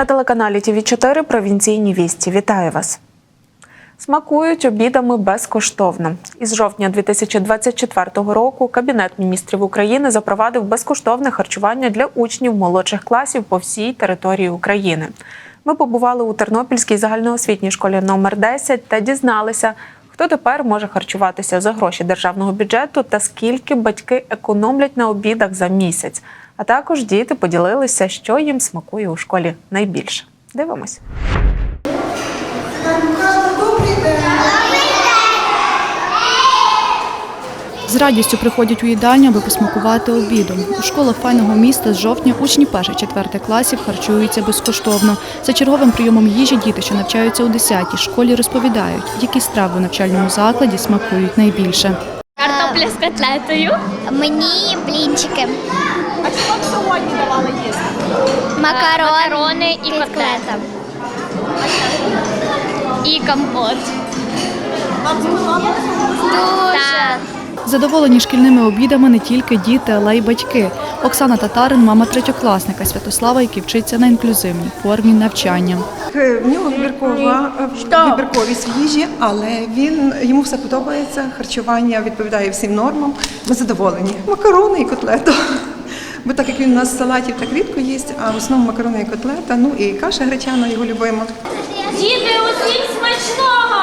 На телеканалі ТВ 4 провінційні вісті. Вітаю вас. Смакують обідами безкоштовно. Із жовтня 2024 року Кабінет міністрів України запровадив безкоштовне харчування для учнів молодших класів по всій території України. Ми побували у Тернопільській загальноосвітній школі номер 10 та дізналися, хто тепер може харчуватися за гроші державного бюджету та скільки батьки економлять на обідах за місяць. А також діти поділилися, що їм смакує у школі найбільше. Дивимось. З радістю приходять у їдальню, аби посмакувати обідом. У школах файного міста з жовтня учні перших четвертих класів харчуються безкоштовно. За черговим прийомом їжі діти, що навчаються у 10-й школі, розповідають, які страви у навчальному закладі смакують найбільше. Картопля з котлетою. Мені блінчики. А що вам сьогодні давали їсти? Макарон. Макарони і котлета. І компот. Вам сподобалося? Так. Задоволені шкільними обідами не тільки діти, але й батьки. Оксана Татарин, мама третьокласника Святослава, який вчиться на інклюзивній формі навчання. В нього вибіркова вибірковість їжі, але він йому все подобається. Харчування відповідає всім нормам. Ми задоволені. Макарони і котлета. Бо так як він у нас салатів так рідко їсть, а в основному макарони і котлета, ну і каша гречана його любима. Діти, усім смачного!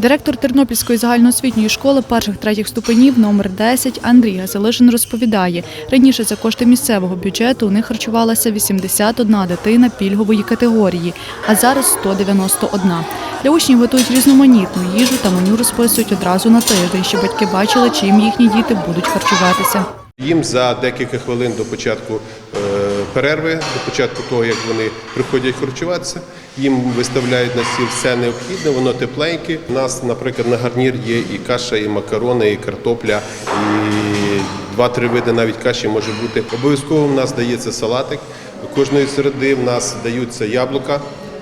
Директор Тернопільської загальноосвітньої школи перших третіх ступенів номер 10 Андрій Газилишин розповідає, раніше за кошти місцевого бюджету у них харчувалася 81 дитина пільгової категорії, а зараз 191. Для учнів готують різноманітну їжу та меню розписують одразу на тиждень, щоб батьки бачили, чим їхні діти будуть харчуватися. Їм за декілька хвилин до початку е, перерви, до початку того, як вони приходять харчуватися, їм виставляють на стіл все необхідне, воно тепленьке. У нас, наприклад, на гарнір є і каша, і макарони, і картопля, і два-три види навіть каші може бути. Обов'язково в нас дається салатик. Кожної середи в нас даються яблука.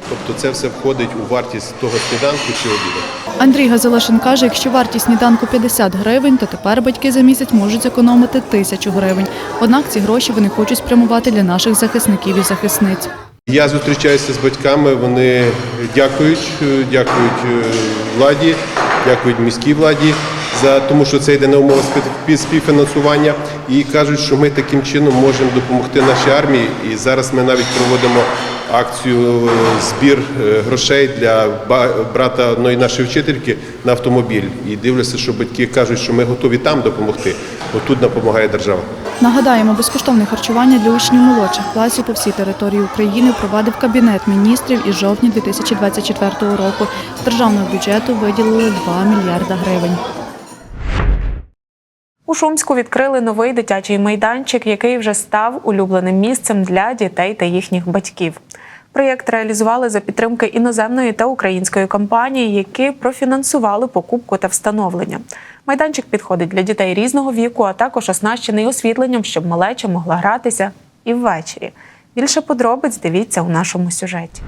Тобто це все входить у вартість того сніданку чи обіду. Андрій Газилишин каже, якщо вартість сніданку 50 гривень, то тепер батьки за місяць можуть зекономити тисячу гривень. Однак ці гроші вони хочуть спрямувати для наших захисників і захисниць. Я зустрічаюся з батьками, вони дякують, дякують е, владі, дякують міській владі за тому, що це йде на умови співфінансування, і кажуть, що ми таким чином можемо допомогти нашій армії. І зараз ми навіть проводимо акцію е, збір е, грошей для брата одної нашої вчительки на автомобіль. І дивлюся, що батьки кажуть, що ми готові там допомогти, бо тут допомагає держава. Нагадаємо, безкоштовне харчування для учнів молодших класів по всій території України впровадив Кабінет міністрів із жовтня 2024 року. З державного бюджету виділили 2 мільярда гривень. У Шумську відкрили новий дитячий майданчик, який вже став улюбленим місцем для дітей та їхніх батьків. Проєкт реалізували за підтримки іноземної та української компанії, які профінансували покупку та встановлення. Майданчик підходить для дітей різного віку, а також оснащений освітленням, щоб малеча могла гратися і ввечері. Більше подробиць дивіться у нашому сюжеті.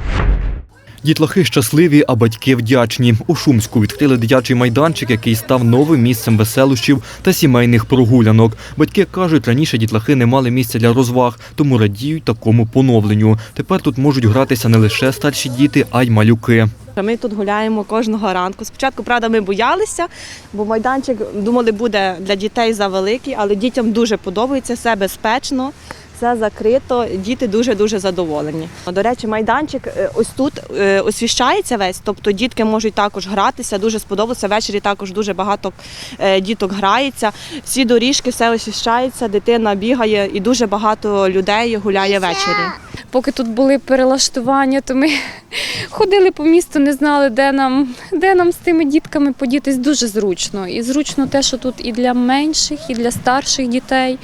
Дітлахи щасливі, а батьки вдячні. У Шумську відкрили дитячий майданчик, який став новим місцем веселощів та сімейних прогулянок. Батьки кажуть, раніше дітлахи не мали місця для розваг, тому радіють такому поновленню. Тепер тут можуть гратися не лише старші діти, а й малюки. Ми тут гуляємо кожного ранку. Спочатку, правда, ми боялися, бо майданчик думали буде для дітей завеликий, але дітям дуже подобається, все безпечно. Все закрито, діти дуже дуже задоволені. До речі, майданчик е, ось тут е, освіщається весь, тобто дітки можуть також гратися. Дуже сподобалося. Ввечері також дуже багато е, діток грається. Всі доріжки, все освіщається, дитина бігає і дуже багато людей гуляє ввечері. Поки тут були перелаштування, то ми ходили по місту, не знали, де нам, де нам з тими дітками подітись дуже зручно. І зручно те, що тут і для менших, і для старших дітей.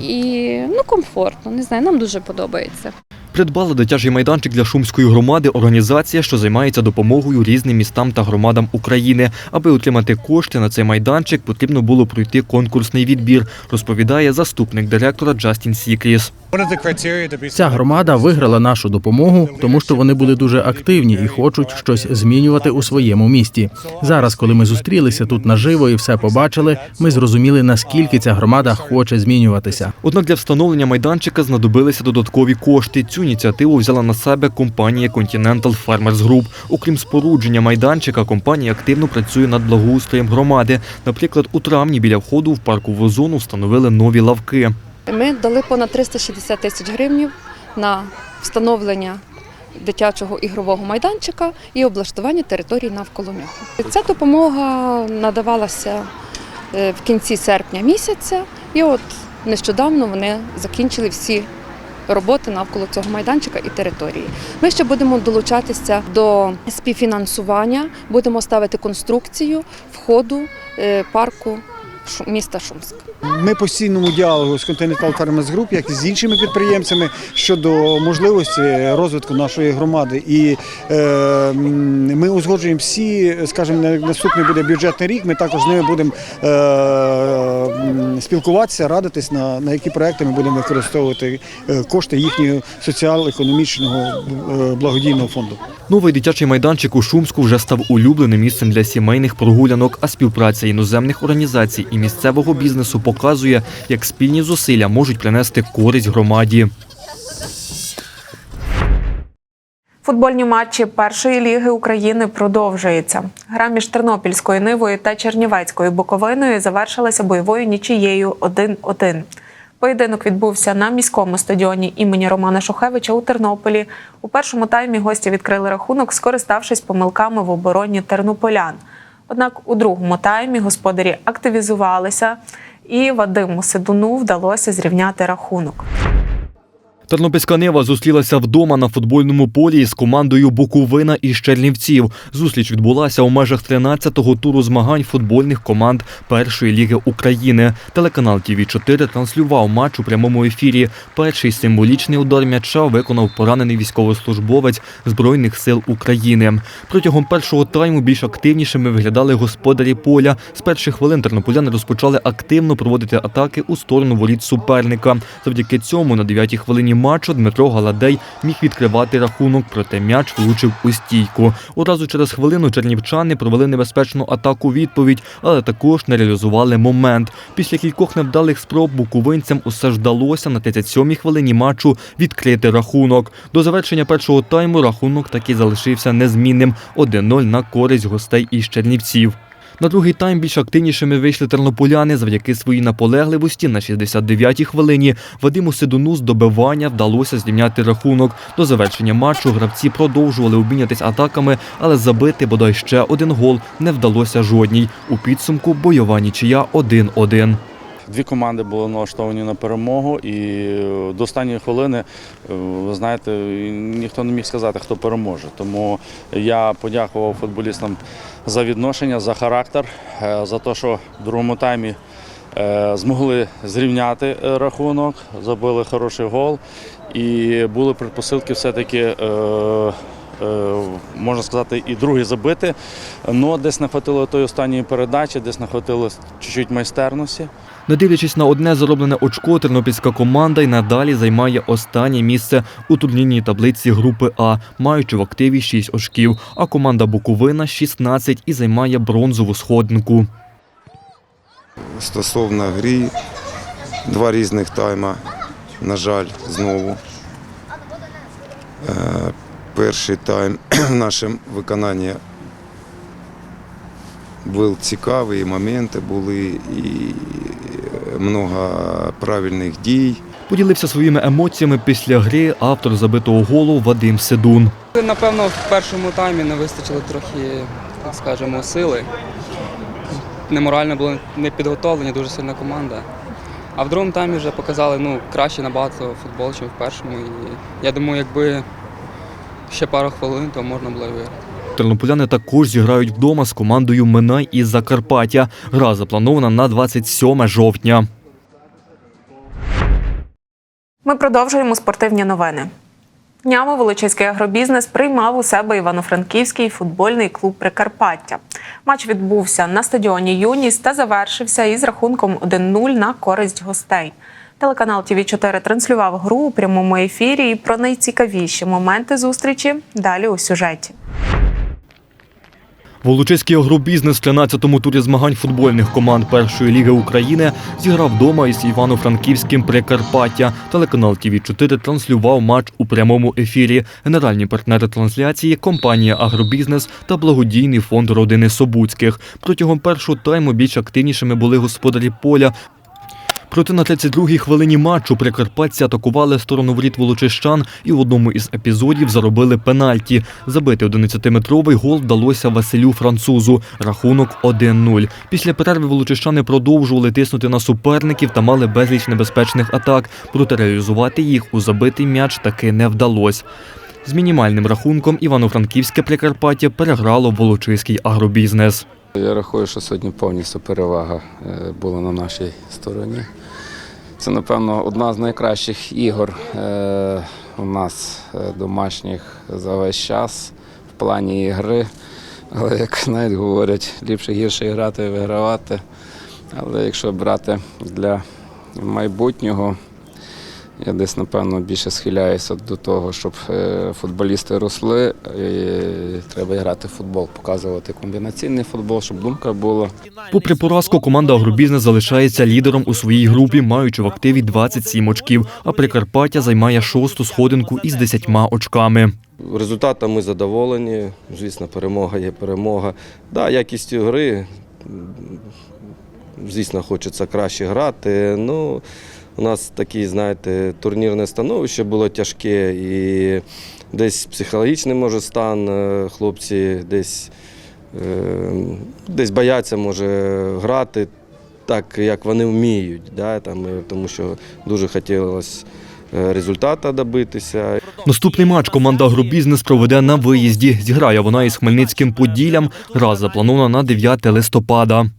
І ну, комфортно, не знаю, нам дуже подобається. Придбала дитячий майданчик для шумської громади організація, що займається допомогою різним містам та громадам України. Аби отримати кошти на цей майданчик, потрібно було пройти конкурсний відбір, розповідає заступник директора Джастін Сікріс. Ця громада виграла нашу допомогу, тому що вони були дуже активні і хочуть щось змінювати у своєму місті. Зараз, коли ми зустрілися тут наживо і все побачили, ми зрозуміли наскільки ця громада хоче змінюватися. Однак для встановлення майданчика знадобилися додаткові кошти. Цю ініціативу взяла на себе компанія Continental Farmers Group. Окрім спорудження майданчика, компанія активно працює над благоустроєм громади. Наприклад, у травні біля входу в паркову зону встановили нові лавки. Ми дали понад 360 тисяч гривнів на встановлення дитячого ігрового майданчика і облаштування території навколо нього. Ця допомога надавалася е, в кінці серпня місяця, і от нещодавно вони закінчили всі роботи навколо цього майданчика і території. Ми ще будемо долучатися до співфінансування, будемо ставити конструкцію входу е, парку міста Шумськ. Ми постійному діалогу з Continental Farmers Group, як і з іншими підприємцями щодо можливості розвитку нашої громади. І е, ми узгоджуємо всі, скажімо, на- наступний буде бюджетний рік. Ми також з ними будемо е, спілкуватися, радитись на, на які проекти ми будемо використовувати е, кошти їхнього соціал-економічного е, благодійного фонду. Новий дитячий майданчик у Шумську вже став улюбленим місцем для сімейних прогулянок, а співпраця іноземних організацій і місцевого бізнесу показує, як спільні зусилля можуть принести користь громаді. Футбольні матчі першої ліги України продовжуються. Гра між Тернопільською Нивою та Чернівецькою Буковиною завершилася бойовою нічією 1-1. Поєдинок відбувся на міському стадіоні імені Романа Шухевича у Тернополі. У першому таймі гості відкрили рахунок, скориставшись помилками в обороні тернополян. Однак у другому таймі господарі активізувалися, і Вадиму Седуну вдалося зрівняти рахунок. Тернопільська Нива зустрілася вдома на футбольному полі з командою Буковина із Чернівців. Зустріч відбулася у межах 13-го туру змагань футбольних команд першої ліги України. Телеканал ТВ 4 транслював матч у прямому ефірі. Перший символічний удар м'яча виконав поранений військовослужбовець Збройних сил України. Протягом першого тайму більш активнішими виглядали господарі поля. З перших хвилин тернополяни розпочали активно проводити атаки у сторону воріт суперника. Завдяки цьому на 9-й хвилині матчу Дмитро Галадей міг відкривати рахунок, проте м'яч влучив у стійку. Одразу через хвилину чернівчани провели небезпечну атаку відповідь, але також не реалізували момент. Після кількох невдалих спроб буковинцям усе ж вдалося на 37-й хвилині матчу відкрити рахунок. До завершення першого тайму рахунок таки залишився незмінним 1-0 на користь гостей із Чернівців. На другий тайм більш активнішими вийшли тернополяни завдяки своїй наполегливості на 69-й хвилині. Вадиму Сидуну з добивання вдалося зрівняти рахунок. До завершення матчу гравці продовжували обмінятись атаками, але забити бодай ще один гол не вдалося жодній. У підсумку бойова нічия 1-1. Дві команди були налаштовані на перемогу, і е, до останньої хвилини, е, ви знаєте, ніхто не міг сказати, хто переможе. Тому я подякував футболістам за відношення, за характер, е, за те, що в другому таймі змогли зрівняти рахунок, забили хороший гол. І були предпосилки все-таки. Е, е, Можна сказати, і другий забити. але десь не хватило тої останньої передачі, десь не хватило чуть-чуть майстерності. Не дивлячись на одне зароблене очко, тернопільська команда й надалі займає останнє місце у турнірній таблиці групи А, маючи в активі 6 очків. А команда Буковина 16 і займає бронзову сходинку. Стосовно грі, два різних тайма, на жаль, знову. Е, Перший тайм в нашому виконанні був цікавий, і моменти були, і много правильних дій. Поділився своїми емоціями після гри автор забитого голу Вадим Седун. Напевно, в першому таймі не вистачило трохи, так скажемо, сили. Неморально були не підготовлені, дуже сильна команда. А в другому таймі вже показали ну, краще набагато футбол, ніж в першому. І я думаю, якби ще пару хвилин, то можна було виграти. Тернополяни також зіграють вдома з командою Минай із Закарпаття. Гра запланована на 27 жовтня. Ми продовжуємо спортивні новини. Днями Волочиський агробізнес приймав у себе івано-франківський футбольний клуб Прикарпаття. Матч відбувся на стадіоні Юність та завершився із рахунком 1-0 на користь гостей. Телеканал ТВ 4 транслював гру у прямому ефірі. І про найцікавіші моменти зустрічі далі у сюжеті. Волочиський агробізнес в 13-му турі змагань футбольних команд першої ліги України зіграв вдома із Івано-Франківським Прикарпаття. Телеканал ТВ 4 транслював матч у прямому ефірі. Генеральні партнери трансляції компанія Агробізнес та благодійний фонд родини Собуцьких. Протягом першого тайму більш активнішими були господарі поля. Проте на 32-й хвилині матчу прикарпатці атакували сторону воріт волочищан і в одному із епізодів заробили пенальті. Забити 11-метровий гол вдалося Василю Французу. Рахунок 1-0. Після перерви волочищани продовжували тиснути на суперників та мали безліч небезпечних атак. Проте реалізувати їх у забитий м'яч таки не вдалося. З мінімальним рахунком Івано-Франківське Прикарпаття переграло волочиський агробізнес. Я рахую, що сьогодні повністю перевага е, була на нашій стороні. Це, напевно, одна з найкращих ігор е, у нас е, домашніх за весь час в плані ігри. Але, як навіть говорять, ліпше гірше грати і вигравати. Але якщо брати для майбутнього, я десь, напевно, більше схиляюся до того, щоб е, футболісти росли. І треба грати в футбол, показувати комбінаційний футбол, щоб думка була. Попри поразку, команда Агробізнес залишається лідером у своїй групі, маючи в активі 27 очків, а Прикарпаття займає шосту сходинку із 10 очками. Результатами задоволені. Звісно, перемога є перемога. Да, якістю гри, звісно, хочеться краще грати. Ну, у нас таке, знаєте, турнірне становище було тяжке і десь психологічний може стан. е, Хлопці десь, е, десь бояться може грати так, як вони вміють. Да, там, е, тому що дуже хотілося результату добитися. Наступний матч команда Агробізнес проведе на виїзді. Зіграє вона із Хмельницьким Поділлям. Гра запланована на 9 листопада.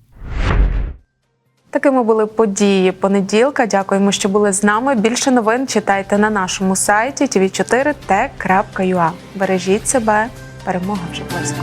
Такими були події понеділка. Дякуємо, що були з нами. Більше новин читайте на нашому сайті tv4t.ua. Бережіть себе, перемога вже близько.